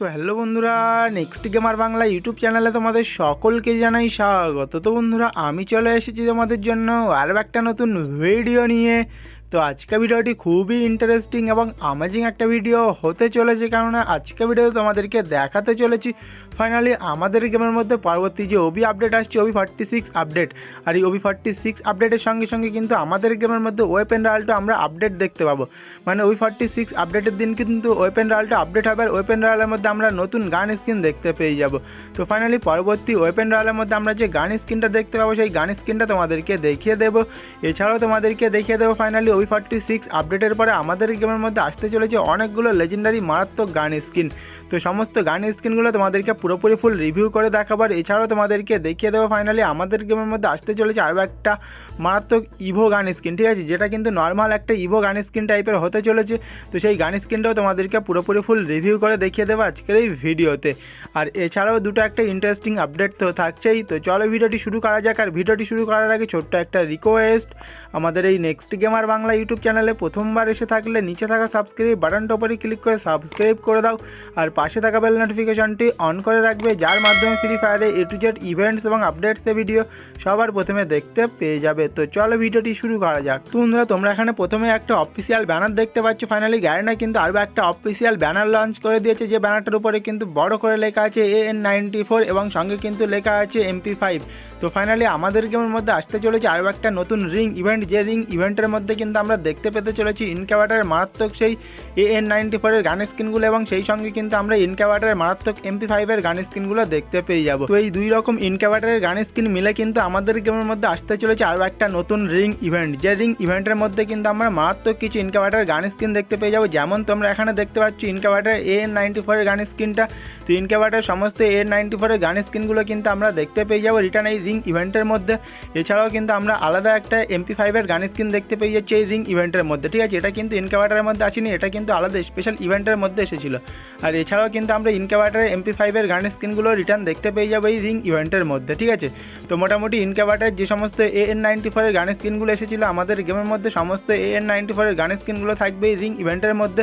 So hello বন্ধুরা next gamer Bangla YouTube চ্যানেলে তোমাদের সকলকে জানাই স্বাগত। তো বন্ধুরা, আমি চলে এসেছি তোমাদের জন্য আরও একটা নতুন ভিডিও নিয়ে। তো আজকে ভিডিওটি খুবই ইন্টারেস্টিং এবং আমেজিং একটা ভিডিও হতে চলেছে, কেননা আজকে ভিডিওতে তোমাদেরকে দেখাতে চলেছি ফাইনালি আমাদের গেমের মধ্যে পরবর্তী যে ওবি আপডেট আসছে ওবি ফর্টি সিক্স আপডেট আর এই ওবি ফর্টি সিক্স আপডেটের সঙ্গে সঙ্গে কিন্তু আমাদের গেমের মধ্যে ওয়েপেন রালটো আমরা আপডেট দেখতে পাবো। মানে ওই ফর্টি সিক্স আপডেটের দিন কিন্তু ওয়েপেন রালটো আপডেট হবে, আর ওয়েপেন রালের মধ্যে আমরা নতুন গান স্কিন দেখতে পেয়ে যাব। তো ফাইনালি পরবর্তী ওয়েপেন রালের মধ্যে আমরা যে গান স্কিনটা দেখতে পাবো, সেই গান স্ক্রিনটা তোমাদেরকে দেখিয়ে দেবো। এছাড়াও তোমাদেরকে দেখিয়ে দেবো ফাইনালি ওই ফর্টি সিক্স আপডেটের পরে আমাদের গেমের মধ্যে আসতে চলেছে অনেকগুলো লেজেন্ডারি মারাত্মক গান স্কিন তো সমস্ত গান স্ক্রিনগুলো তোমাদেরকে পুরোপুরি ফুল রিভিউ করে দেখাবার। এছাড়াও তোমাদেরকে দেখিয়ে দেবো ফাইনালি আমাদের গেমের মধ্যে আসতে চলেছে আরও একটা মারাত্মক ইভো গান স্কিন, ঠিক আছে? যেটা কিন্তু নর্মাল একটা ইভো গান স্কিন টাইপের হতে চলেছে। তো সেই গান স্কিনটাও তোমাদেরকে পুরোপুরি ফুল রিভিউ করে দেখিয়ে দেবো আজকের এই ভিডিওতে। আর এছাড়াও দুটো একটা ইন্টারেস্টিং আপডেট তো থাকছেই। তো চলো ভিডিওটি শুরু করা যাক। আর ভিডিওটি শুরু করার আগে ছোট্ট একটা রিকোয়েস্ট আমাদের এই নেক্সট গেমার বাংলা ইউটিউব চ্যানেলে প্রথমবার এসে থাকলে নিচে থাকা সাবস্ক্রাইব বাটনটা উপরে ক্লিক করে সাবস্ক্রাইব করে দাও। আর পাশে থাকা বেল নোটিফিকেশনটি অন করে রাখবে, যার মাধ্যমে ফ্রি ফায়ারে এ টু জেড ইভেন্টস এবং আপডেটসের ভিডিও সবার প্রথমে দেখতে পেয়ে যাবে। তো চলো ভিডিওটি শুরু করা যাক। তো বন্ধুরা, তোমরা এখানে প্রথমে একটা অফিসিয়াল ব্যানার দেখতে পাচ্ছ। ফাইনালি গ্যারেনা কিন্তু আরও একটা অফিসিয়াল ব্যানার লঞ্চ করে দিয়েছে। যে ব্যানারটার উপরে কিন্তু বড় করে লেখা আছে এ এন নাইনটি ফোর এবং সঙ্গে কিন্তু লেখা আছে এমপি ফাইভ তো ফাইনালি আমাদের গেমের মধ্যে আসতে চলেছে আরও একটা নতুন রিং ইভেন্ট যে রিং ইভেন্টের মধ্যে কিন্তু আমরা দেখতে পেতে চলেছি ইনক্যাভাটারের মারাত্মক সেই এ এন নাইনটি ফোরের গান স্কিনগুলো এবং সেই সঙ্গে কিন্তু আমরা ইনক্যাভাটারের মারাত্মক এমপি ফাইভের গান স্কিনগুলো দেখতে পেয়ে যাব। তো এই দুই রকম ইনক্যাভাটারের গান স্কিন মিলে কিন্তু আমাদের গেমের মধ্যে আসতে চলেছে আরও একটা নতুন রিং ইভেন্ট যে রিং ইভেন্টের মধ্যে কিন্তু আমরা মারাত্মক কিছু ইনক্যাভাটার গান স্কিন দেখতে পেয়ে যাব। যেমন তোমরা এখানে দেখতে পাচ্ছ ইনক্যাভাটার এ এন নাইনটি ফোরের গান স্কিনটা তো ইনক্যাভাটার সমস্ত এ নাইনটি ফোরের গান স্কিনগুলো কিন্তু আমরা দেখতে পেয়ে যাব। রিটার্ন এই রিং ইভেন্টের মধ্যে। এছাড়াও কিন্তু আমরা আলাদা একটা এমপি ফাইভের গান স্কিন দেখতে পেয়ে যাচ্ছি এই রিং ইভেন্টের মধ্যে। ঠিক আছে, এটা কিন্তু ইনক্যাভাটারের মধ্যে আসেনি, এটা কিন্তু আলাদা স্পেশাল ইভেন্টের মধ্যে এসেছিল। আর এছাড়াও কিন্তু আমরা ইনক্যাভাটারের এমপি ফাইভের গান স্কিনগুলো রিটার্ন দেখতে পেয়ে যাব এই রিং ইভেন্টের মধ্যে। ঠিক আছে, তো মোটামুটি ইনক্যাভাটার যে সমস্ত এ এন নাইনটি ফোরের গান স্কিনগুলো এসেছিল, আমাদের গেমের মধ্যে সমস্ত এ এন নাইনটি ফোরের গান স্কিনগুলো থাকবে এই রিং ইভেন্টের মধ্যে।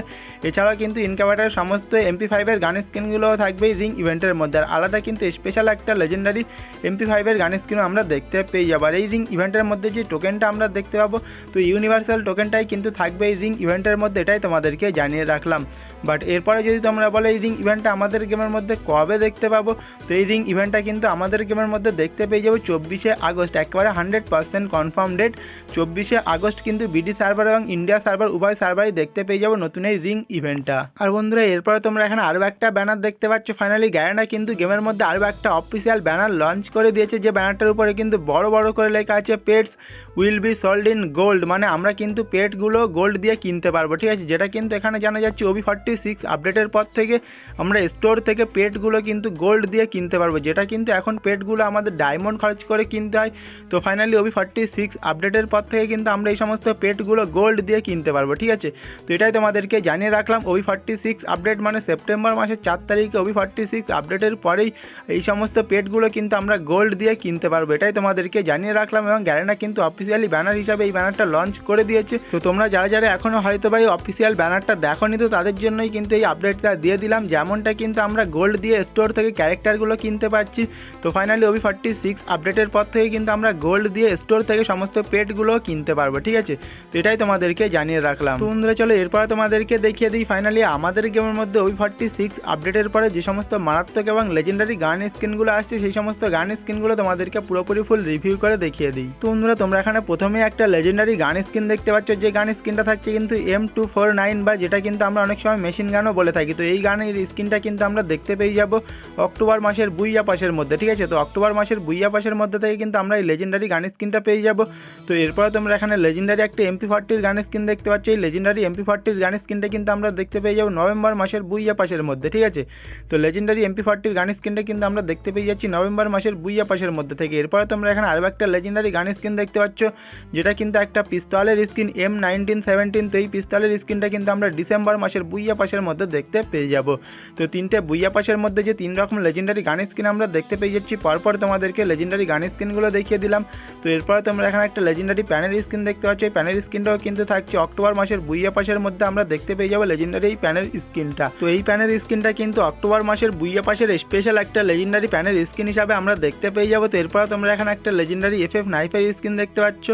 এছাড়াও কিন্তু ইনক্যাভাটারের সমস্ত এমপি ফাইভের গান স্কিনগুলোও থাকবে এই রিং ইভেন্টের মধ্যে। আর আলাদা কিন্তু স্পেশাল একটা লেজেন্ডারি এমপি ফাইভের গান স্কিনও আমরা দেখতে পেয়ে যাব। আর এই রিং ইভেন্টের মধ্যে যে টোকেনটা আমরা দেখতে পাবো, তো ইউনিভার্সাল টোকেনটাই কিন্তু থাকবে। এই রিং ইভেন্টের মধ্যে এটাই তোমাদেরকে জানিয়ে রাখলাম। বাট এরপরে যদি তোমরা বলো, এই রিং ইভেন্টটা আমাদের গেমের মধ্যে কবে দেখতে পাবো? তো এই রিং ইভেন্টটা কিন্তু আমাদের গেমের মধ্যে দেখতে পেয়ে যাব চব্বিশে আগস্ট, একেবারে হান্ড্রেড পার্সেন্ট কনফার্ম ডেট চব্বিশে আগস্ট কিন্তু বিডি সার্ভার এবং ইন্ডিয়া সার্ভার উভয় সার্ভারই দেখতে পেয়ে যাব নতুন এই রিং ইভেন্টটা আর বন্ধুরা, এরপরে তোমরা এখানে আরও একটা ব্যানার দেখতে পাচ্ছ। ফাইনালি গ্যারেনা কিন্তু গেমের মধ্যে আরও একটা অফিসিয়াল ব্যানার লঞ্চ করে দিয়েছে। যে ব্যানারটার উপরে কিন্তু বড় বড় করে লেখা আছে pets will be sold in gold মানে আমরা কিন্তু পেটগুলো গোল্ড দিয়ে কিনতে পারব, ঠিক আছে? যেটা কিন্তু এখানে জানা যাচ্ছে ওবি ফর্টি সিক্স আপডেটের পর থেকে আমরা স্টোর থেকে পেটগুলো কিন্তু গোল্ড দিয়ে কিনতে পারব। যেটা কিন্তু এখন পেটগুলো আমাদের ডায়মন্ড খরচ করে কিনতে হয়। তো ফাইনালি ওবি ফর্টি সিক্স আপডেটের পর থেকে কিন্তু আমরা এই সমস্ত পেটগুলো গোল্ড দিয়ে কিনতে পারব, ঠিক আছে? তো এটাই তোমাদেরকে জানিয়ে রাখলাম ওবি ফর্টি সিক্স আপডেট মানে সেপ্টেম্বর মাসের চার তারিখে ওবি ফর্টি সিক্স আপডেটের পরেই এই সমস্ত পেটগুলো কিন্তু আমরা গোল্ড দিয়ে কিনতে পারব। এটাই তোমাদেরকে জানিয়ে রাখলাম এবং গ্যারেনা কিন্তু অফিসিয়ালি ব্যানার হিসাবে এই ব্যানারটা লঞ্চ করে দিয়েছে। তো তোমরা যারা যারা এখনও হয়তো বা এই অফিসিয়াল ব্যানারটা দেখোনি, তো তাদের জন্যই কিন্তু এই আপডেটটা দিয়ে দিলাম। যেমনটা কিন্তু আমরা গোল্ড দিয়ে স্টোর থেকে ক্যারেক্টারগুলো কিনতে পারছি। তো ফাইনালি ওবি ফর্টি সিক্স আপডেটের পর থেকে কিন্তু আমরা গোল্ড দিয়ে স্টোর থেকে সমস্ত পেটগুলো কিনতে পারব, ঠিক আছে? তো এটাই তোমাদেরকে জানিয়ে রাখলাম। বন্ধুরা, চলো এরপরে তোমাদেরকে দেখিয়ে দিই ফাইনালি আমাদের গেমের মধ্যে ওই ফর্টি সিক্স আপডেটের পরে যে সমস্ত মারাত্মক এবং লেজেন্ডারি গান স্ক্রিনগুলো আসছে, সেই সমস্ত গান স্কিনগুলো তোমাদেরকে পুরোপুরি ফুল রিভিউ করে দেখিয়ে দিই। তো বন্ধুরা, তোমরা এখানে প্রথমে একটা লেজেন্ডারি গান স্ক্রিন দেখতে পাচ্ছ। যে গান স্ক্রিনটা থাকছে কিন্তু এম টু ফোর নাইন বা যেটা কিন্তু আমরা অনেক সময় মেশিন গানও বলে থাকি। তো এই গানের স্ক্রিনটা কিন্তু আমরা দেখতে পেয়ে যাব অক্টোবর মাসের বুইয়া পাশের মধ্যে, ঠিক আছে? তো অক্টোবর মাসের বুইয়া পাশের মধ্যে থেকে কিন্তু আমরা এই লেজেন্ডারি গান স্ক্রিনটা পেয়ে যাব। তো এরপরে তোমরা এখানে লেজেন্ডারি একটা এমপি ফর্টির গানের স্ক্রিন দেখতে পাচ্ছ। এই লেজেন্ডারি এমপি ফর্টির গান স্কিনটা কিন্তু আমরা দেখতে পেয়ে যাব নভেম্বর মাসের বুইয়া পাশের মধ্যে, ঠিক আছে? তো লেজেন্ডারি এমপি ফর্টির গান স্ক্রিনটা কিন্তু আমরা দেখতে পেয়ে যাচ্ছি নভেম্বর মাসের বুইয়া পাশের মধ্যে থেকে। এরপরে তোমরা এখানে আরও একটা লেজেন্ডারি গান স্ক্রিন দেখতে পাচ্ছ, যেটা কিন্তু একটা পিস্তলের স্ক্রিন এম নাইনটিন সেভেন্টিন তো এই পিস্তলের স্ক্রিনটা কিন্তু আমরা ডিসেম্বর মাসের বুইয়া পাসের মধ্যে দেখতে পেয়ে যাব। তো তিনটে বুইয়া পাশের মধ্যে যে তিন রকম লেজেন্ডারি গান স্কিন আমরা দেখতে পেয়ে যাচ্ছি, পরপর তোমাদেরকে লেজেন্ডারি গান স্কিনগুলো দেখিয়ে দিলাম। তো এরপরে তোমরা এখানে একটা লেজেন্ডারি প্যানেল স্কিন দেখতে পাচ্ছ, এই প্যানেল স্কিনটাও কিন্তু থাকছে। অক্টোবর মাসের বুইয়া পাশের মধ্যে আমরা দেখতে পেয়ে যাব লেজেন্ডারি এই প্যানেল স্কিনটা তো এই প্যানেল স্কিনটা কিন্তু অক্টোবর মাসের বুইয়া পাশের স্পেশাল একটা লেজেন্ডারি প্যানেল স্কিন হিসাবে আমরা দেখতে পেয়ে যাব। তো এরপরে তোমরা এখানে একটা লেজেন্ডারি এফ এফ নাইফের স্কিন দেখতে পাচ্ছ।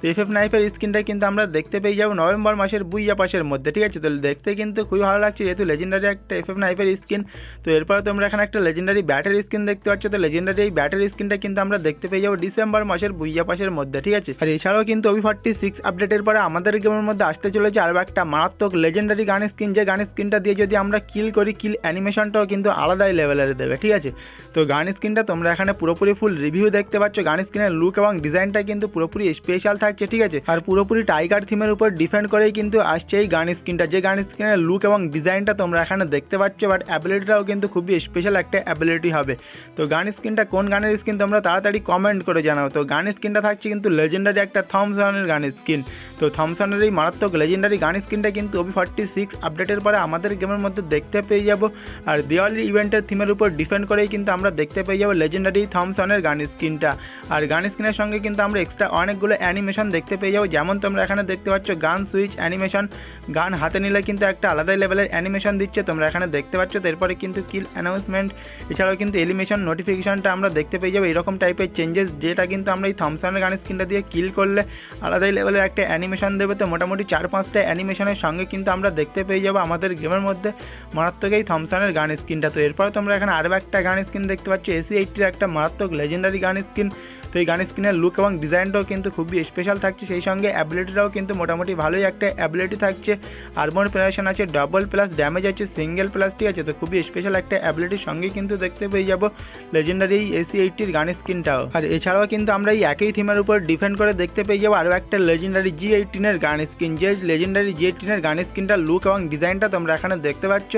তো এফ এফ নাইফের স্কিনটা কিন্তু আমরা দেখতে পেয়ে যাব নভেম্বর মাসের বুইয়া পাশের মধ্যে, ঠিক আছে? তো দেখতে কিন্তু খুবই ভালো লাগছে, যেহেতু লেজেন্ডারি একটা এফ এফ নাইফের স্কিন তো এরপরে তোমরা এখানে একটা লেজেন্ডারি ব্যাটারি স্কিন দেখতে পাচ্ছ। তো লেজেন্ডারি এই ব্যাটারি স্কিনটা কিন্তু আমরা দেখতে পেয়ে যাব ডিসেম্বর মাসের বুইয়া পাসের মধ্যে, ঠিক আছে? আর এছাড়াও কিন্তু ওবি ফর্টি সিক্স আপডেটের পরে আমাদের গেমের মধ্যে আসতে চলেছে আরও একটা মারাত্মক লেজেন্ডারি গান স্কিন যে গান স্কিনটা দিয়ে যদি আমরা কিল করি কিল অ্যানিমেশনটাও কিন্তু আলাদাই লেভেলের দেবে, ঠিক আছে? তো গান স্কিনটা তোমরা এখানে পুরোপুরি ফুল রিভিউ দেখতে পাচ্ছ। গান স্কিনের লুক এবং ডিজাইনটা কিন্তু পুরোপুরি স্পেশাল থাকছে, ঠিক আছে? আর পুরোপুরি টাইগার থিমের উপর ডিপেন্ড করেই কিন্তু আসছে এই গান স্কিনটা যে গান স্কিনের লুক এবং ডিজাইনটা তোমরা এখানে দেখতে পাচ্ছ বাট অ্যাবিলিটিটাও কিন্তু খুবই স্পেশাল একটা অ্যাবিলিটি হবে। তো গান স্ক্রিনটা কোন গানের স্কিন তোমরা তাড়াতাড়ি কমেন্ট করে জানাও। তো গান স্ক্রিনটা থাকছে কিন্তু লেজেন্ডারি একটা থমসনের গান স্ক্রিন। তো থমসনের এই মারাত্মক লেজেন্ডারি গান স্ক্রিনটা কিন্তু ওবি ফর্টি সিক্স আপডেটের পরে আমাদের গেমের মধ্যে দেখতে পেয়ে যাব। আর দেওয়ালি ইভেন্টের থিমের উপর ডিপেন্ড করেই কিন্তু আমরা দেখতে পেয়ে যাব লেজেন্ডারি থমসনের গান স্ক্রিনটা। আর গান স্ক্রিনের সঙ্গে কিন্তু আমরা এক্সট্রা অনেকগুলো অ্যানিমেশন দেখতে পেয়ে যাব। যেমন তোমরা এখানে দেখতে পাচ্ছ গান সুইচ অ্যানিমেশন গান হাতে নিলে কিন্তু একটা আলাদাই লেভেলের অ্যানিমেশন দিচ্ছে, তোমরা এখানে দেখতে পাচ্ছ। তো এরপরে কিন্তু কিল অ্যানাউন্সমেন্ট এছাড়াও কিন্তু এলিমেশন নোটিফিকেশনটা আমরা দেখতে পেয়ে যাব। এরকম টাইপের চেঞ্জেস যেটা কিন্তু আমরা এই থমসনের গান স্ক্রিনটা দিয়ে কিল করলে আলাদাই লেভেলের একটা অ্যানিমেশন দেবে। তো মোটামুটি চার পাঁচটা অ্যানিমেশনের সঙ্গে কিন্তু আমরা দেখতে পেয়ে যাব আমাদের গেমের মধ্যে। মারাত্মক এই থমসনের গান স্ক্রিনটা তো এরপরে তোমরা এখানে আরও একটা গান স্ক্রিন দেখতে পাচ্ছ। এসি এইটটির একটা মারাত্মক লেজেন্ডারি গান স্কিন তো এই গান স্কিনের লুক এবং ডিজাইনটাও কিন্তু খুবই স্পেশাল থাকছে। সেই সঙ্গে অ্যাবিলিটিটাও কিন্তু মোটামুটি ভালোই একটা অ্যাবিলিটি থাকছে। আর্মন পেনেশন আছে ডবল প্লাস ড্যামেজ আছে সিঙ্গেল প্লাস ঠিক আছে। তো খুবই স্পেশাল একটা অ্যাবিলিটির সঙ্গে কিন্তু দেখতে পেয়ে যাব লেজেন্ডারি এই এসি এইটটির গান স্ক্রিনটাও আর এছাড়াও কিন্তু আমরা এই একই থিমের উপর ডিপেন্ড করে দেখতে পেয়ে যাব আরও একটা লেজেন্ডারি জি এইটিনের গান স্ক্রিন যে লেজেন্ডারি জি এইটিনের গান স্কিনটার লুক এবং ডিজাইনটা তোমরা এখানে দেখতে পাচ্ছ।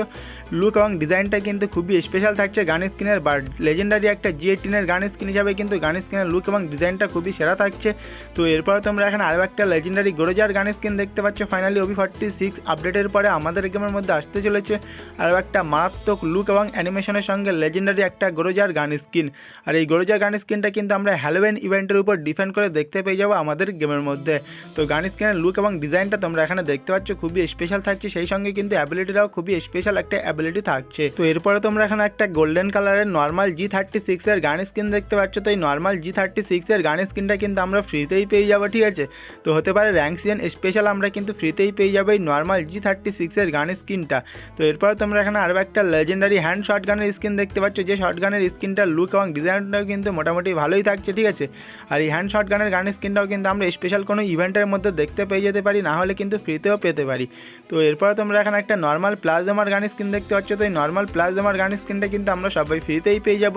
লুক এবং ডিজাইনটা কিন্তু খুবই স্পেশাল থাকছে গান স্ক্রিনের বা লেজেন্ডারি একটা জি এইটিনের গান স্ক্রিন হিসাবে কিন্তু গান স্কিনের লুক এবং ডিজাইনটা খুবই সেরা থাকছে। তো এরপরে তোমরা এখানে আরও একটা লেজেন্ডারি গোরোজার গান স্কিন দেখতে পাচ্ছ। ফাইনালি ওবি ফর্টি সিক্স আপডেটের পরে আমাদের গেমের মধ্যে আসতে চলেছে। আরও একটা মারাত্মক লুক এবং অ্যানিমেশনের সঙ্গে লেজেন্ডারি একটা গোরোজার গান স্কিন আর এই গোরোজার গান স্কিনটা কিন্তু আমরা হ্যালোওয়েন ইভেন্টের উপর ডিপেন্ড করে দেখতে পেয়ে যাব আমাদের গেমের মধ্যে। তো গান স্কিনের লুক এবং ডিজাইনটা তোমরা এখানে দেখতে পাচ্ছ, খুবই স্পেশাল থাকছে। সেই সঙ্গে কিন্তু অ্যাবিলিটিটাও খুবই স্পেশাল একটা অ্যাবিলিটি থাকছে। তো এরপরে তোমরা এখানে একটা গোল্ডেন কালারের নর্মাল জি থার্টি সিক্সের গান স্কিন দেখতে পাচ্ছ। তো এই নর্মাল জি থার্টি সিক্সের গান স্কিনটা কিন্তু আমরা ফ্রিতেই পেয়ে যাব, ঠিক আছে? তো হতে পারে র্যাঙ্ক সিজন স্পেশাল আমরা কিন্তু ফ্রিতেই পেয়ে যাব এই নর্মাল জি থার্টি সিক্সের গান স্কিনটা তো এরপরে তোমরা এখানে আরও একটা লেজেন্ডারি হ্যান্ড শর্ট গানের স্কিন দেখতে পাচ্ছ, যে শর্ট গানের স্কিনটার লুক এবং ডিজাইনটাও কিন্তু মোটামুটি ভালোই থাকছে, ঠিক আছে? আর এই হ্যান্ড শর্ট গানের গানের স্কিনটাও কিন্তু আমরা স্পেশাল কোনো ইভেন্টের মধ্যে দেখতে পেয়ে যেতে পারি, না হলে কিন্তু ফ্রিতেও পেতে পারি। তো এরপরে তোমরা এখানে একটা নর্মাল প্লাজমার গান স্কিন দেখতে পাচ্ছ, তো এই নর্মাল প্লাজমার গান স্কিনটা কিন্তু আমরা সবাই ফ্রিতেই পেয়ে যাব,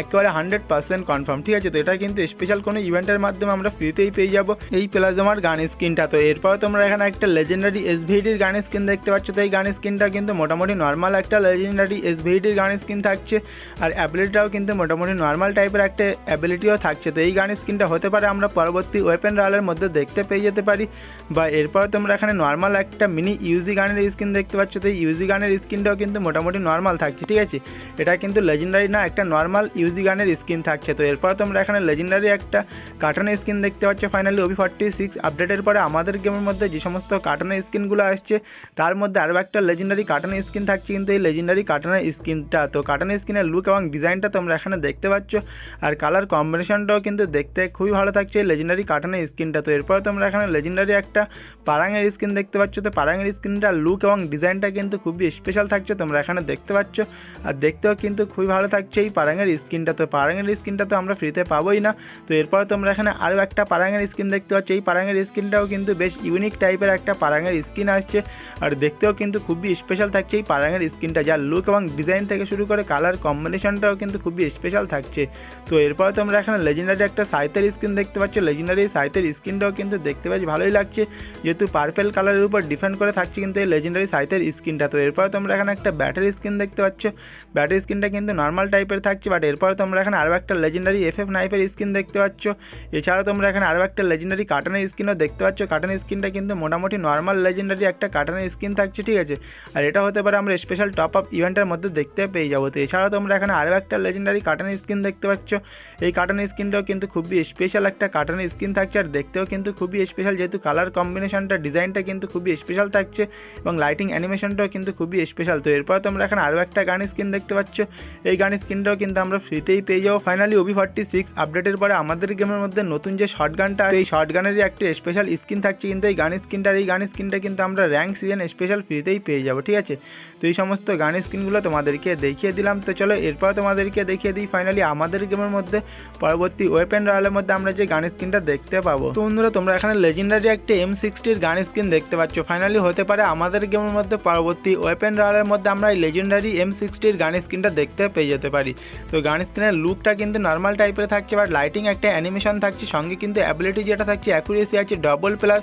একেবারে হান্ড্রেড পার্সেন্ট কনফার্ম ঠিক আছে? তো এটা কিন্তু স্পেশাল কোনো ইভেন্টের মাধ্যমে আমরা ফ্রিতেই পেয়ে যাব। এই প্লাজমার গান স্কিনটা তো এরপরে তোমরা এখানে একটা লেজেন্ডারি এসভিডির গান স্কিন দেখতে পাচ্ছ। তো এই গান স্কিনটা কিন্তু মোটামুটি নর্মাল একটা লেজেন্ডারি এসভিডির গান স্কিন থাকছে। আর অ্যাবিলিটিটাও কিন্তু মোটামুটি নর্মাল টাইপের একটা অ্যাবিলিটিও থাকছে। তো এই গান স্কিনটা হতে পারে আমরা পরবর্তী ওয়েপেন রয়ালের মধ্যে দেখতে পেয়ে যেতে পারি। বা এরপর তোমরা এখানে নর্মাল একটা মিনি ইউজি গানের স্কিন দেখতে পাচ্ছ। তো এই ইউজি গানের স্কিনটাও কিন্তু মোটামুটি নর্মাল থাকছে। ঠিক আছে? এটা কিন্তু লেজেন্ডারি না, একটা নর্মাল ইউজি গানের স্কিন থাকছে। তো এরপর তোমরা এখানে লেজেন্ডারি একটা কার্টনের স্কিন দেখতে পাচ্ছ। ফাইনালি ওবি ফর্টি সিক্স আপডেটের পরে আমাদের গেমের মধ্যে যে সমস্ত কার্টনের স্কিনগুলো আসছে, তার মধ্যে আরও একটা লেজেন্ডারি কার্টনের স্কিন থাকছে কিন্তু এই লেজেন্ডারি কার্টনের স্কিনটা তো কার্টনের স্কিনের লুক এবং ডিজাইনটা তোমরা এখানে দেখতে পাচ্ছ আর কালার কম্বিনেশনটাও কিন্তু দেখতে খুবই ভালো থাকছে এই লেজেন্ডারি কার্টনের স্কিনটা তো এরপরে তোমরা এখানে লেজেন্ডারি একটা পারাঙের স্কিন দেখতে পাচ্ছ। তো পারাঙের স্কিনটার লুক এবং ডিজাইনটা কিন্তু খুবই স্পেশাল থাকছে, তোমরা এখানে দেখতে পাচ্ছ। আর দেখতেও কিন্তু খুবই ভালো থাকছে এই পারাঙের স্কিনটা তো পারাঙের স্কিনটা তো আমরা ফ্রিতে পাবোই না। তো এরপর তোমরা এখানে আরও একটা পারাঙের স্কিন দেখতে পাচ্ছ। এই পারাঙের স্কিনটাও কিন্তু বেশ ইউনিক টাইপের একটা পারাঙের স্কিন আসছে। আর দেখতেও কিন্তু খুবই স্পেশাল থাকছে এই পারাঙের স্কিনটা। যার লুক এবং ডিজাইন থেকে শুরু করে কালার কম্বিনেশনটাও কিন্তু খুবই স্পেশাল থাকছে। তো এরপর তোমরা এখানে লেজেন্ডারি একটা সাইতের স্কিন দেখতে পাচ্ছ। লেজেন্ডারি সাইতের স্কিনটাও কিন্তু দেখতে বেশ ভালোই লাগছে। যেহেতু পার্পেল কালারের উপর ডিপেন্ড করে থাকছে থাকছে কিন্তু এই লেজেন্ডারি সাইতের স্কিনটা তো এরপরে তোমরা এখানে একটা ব্যাটারি স্কিন দেখতে পাচ্ছ। ব্যাটারি স্কিনটা কিন্তু নর্মাল টাইপের থাকছে। বাট এরপরে তোমরা এখানে আরও একটা লেজেন্ডারি এফ এফ নাইফের স্কিন দেখতে পাচ্ছ। এছাড়া তোমরা এখানে আরও একটা লেজেন্ডারি কাটানের স্কিনও দেখতে পাচ্ছ। কাটানের স্কিনটা কিন্তু মোটামুটি নর্মাল লেজেন্ডারি একটা কাটানের স্কিন থাকছে, ঠিক আছে? আর এটা হতে পারে আমরা স্পেশাল টপ আপ ইভেন্টের মধ্যে দেখতে পেয়ে যাব। তো এছাড়াও তোমরা এখানে আরও একটা লেজেন্ডারি কাটানের স্কিন দেখতে পাচ্ছ। এই কাটানের স্কিনটাও কিন্তু খুবই স্পেশাল একটা কাটানের স্কিন থাকছে। আর দেখতেও কিন্তু খুবই স্পেশাল যেহেতু কালার কম্বিনেশনটা ডিজাইনটা কিন্তু খুবই স্পেশাল থাকছে এবং লাইটিং অ্যানিমেশনটাও কিন্তু খুবই স্পেশাল তো এরপর তোমরা এখানে আরও একটা গান স্কিন দেখতে পাচ্ছ। এই গান স্কিনটাও কিন্তু আমরা ফ্রিতেই পেয়ে যাব। ফাইনালি ওবি ফর্টি সিক্স আপডেটের পরে আমাদের গেমের মধ্যে নতুন যে শর্ট গানটা এই শর্ট গানেরই একটা স্পেশাল স্কিন থাকছে কিন্তু এই গান স্কিনটার এই গান স্কিনটা কিন্তু আমরা র্যাঙ্ক সিজন স্পেশাল ফ্রিতেই পেয়ে যাব, ঠিক আছে? তো এই সমস্ত গান স্কিনগুলো তোমাদেরকে দেখিয়ে দিলাম। তো চলো, এরপর তোমাদেরকে দেখিয়ে দিই ফাইনালি আমাদের গেমের মধ্যে পরবর্তী ওয়েপেন রয়্যালের মধ্যে আমরা যে গান স্কিনটা দেখতে পাবো। তো বন্ধুরা, তোমরা এখানে লেজেন্ডারি একটি এম সিক্সটির গান স্কিন দেখতে পাচ্ছ। ফাইনালি হতে পারে আমাদের গেমের মধ্যে পরবর্তী ওয়েপেন রয়্যালের মধ্যে আমরা এই লেজেন্ডারি এম সিক্সটির গান স্কিনটা দেখতে পেয়ে যেতে পারি। তো গান স্কিনের লুকটা কিন্তু নর্মাল টাইপের থাকছে বাট লাইটিং একটা অ্যানিমেশন থাকছে, সঙ্গে কিন্তু অ্যাবিলিটি যেটা থাকছে অ্যাকুরেসি আছে ডবল প্লাস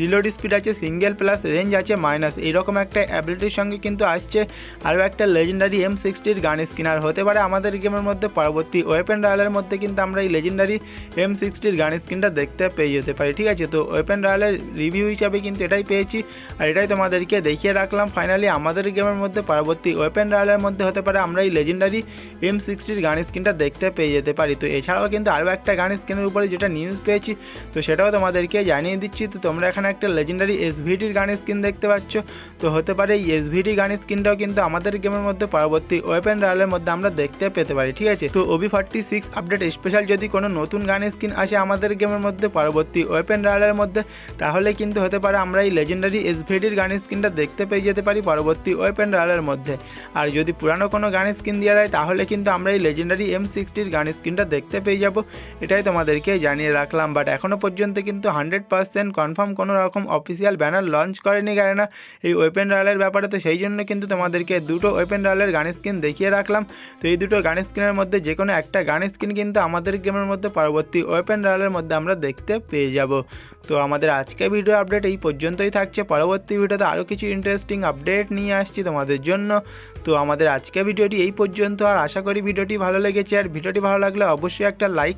রিলোড স্পিড আছে সিঙ্গেল প্লাস রেঞ্জ আছে মাইনাস এইরকম একটা অ্যাবিলিটির সঙ্গে কিন্তু আসছে আরও একটা লেজেন্ডারি এম সিক্সটির গান স্কিন আর হতে পারে আমাদের গেমের মধ্যে পরবর্তী ওয়েপেন রয়্যালের মধ্যে কিন্তু আমরা এই লেজেন্ডারি এম সিক্সটির গান স্কিনটা দেখতে পেয়ে যেতে পারি, ঠিক আছে? তো ওয়েপেন রয়্যালের রিভিউ হিসাবে কিন্তু এটাই পেয়েছি আর এটাই তোমাদেরকে দেখিয়ে রাখলাম। ফাইনালি আমাদের গেমের মধ্যে পরবর্তী ওয়েপেন রয়্যালের মধ্যে হতে পারে আমরা এই লেজেন্ডারি এম সিক্সটির গান স্কিনটা দেখতে পেয়ে যেতে পারি। তো এছাড়াও কিন্তু আরও একটা গান স্ক্রিনের উপরে যেটা নিউজ পেয়েছি, তো সেটাও তোমাদেরকে জানিয়ে দিচ্ছি। তো তোমরা এখানে একটা লেজেন্ডারি এসভিডির গান স্ক্রিন দেখতে পাচ্ছ। তো হতে পারে এই এসভিডি গান স্ক্রিনটাও কিন্তু আমাদের গেমের মধ্যে পরবর্তী ওয়েপেন রয়্যালের মধ্যে আমরা দেখতে পেতে পারি, ঠিক আছে? তো OB forty six update special যদি কোনো নতুন গান স্ক্রিন আসে আমাদের গেমের মধ্যে পরবর্তী ওয়েপেন রয়্যালের মধ্যে, তাহলে কিন্তু হতে পারে আমরা এই লেজেন্ডারি এসভিডির গান স্ক্রিনটা দেখতে পেয়ে যেতে পারি পরবর্তী ওয়েপেন রয়্যালের মধ্যে। আর যদি পুরানো কোনো গান স্ক্রিন দেওয়া দেয় তাহলে কিন্তু আমরা এই লেজেন্ডারি এম সিক্সটির গান স্ক্রিনটা দেখতে পেয়ে যাব। এটাই তোমাদেরকে জানিয়ে রাখলাম বাট এখনও পর্যন্ত কিন্তু হান্ড্রেড পার্সেন্ট কনফার্ম কোনো রকম অফিসিয়াল ব্যানার লঞ্চ করেনি না এই ওয়েপেন রয়্যালের ব্যাপারে, তো সেই জন্য কিন্তু তোমাদেরকে দুটো ওয়েপেন রয়্যালের গান স্কিন দেখিয়ে রাখলাম। তো এই দুটো গান স্কিনের মধ্যে যে কোনো একটা গান স্কিন কিন্তু আমাদের গেমের মধ্যে পরবর্তী ওয়েপেন রয়্যালের মধ্যে আমরা দেখতে পেয়ে যাব। তো আমাদের আজকে ভিডিও আপডেট এই পর্যন্তই থাকছে। পরবর্তী ভিডিওতে আরও কিছু ইন্টারেস্টিং আপডেট নিয়ে আসছি তোমাদের জন্য। তো আমাদের আজকে ভিডিওটি এই পর্যন্ত, আর আশা করি ভিডিওটি ভালো লেগেছে। আর ভিডিওটি ভালো লাগলে অবশ্যই একটা লাইক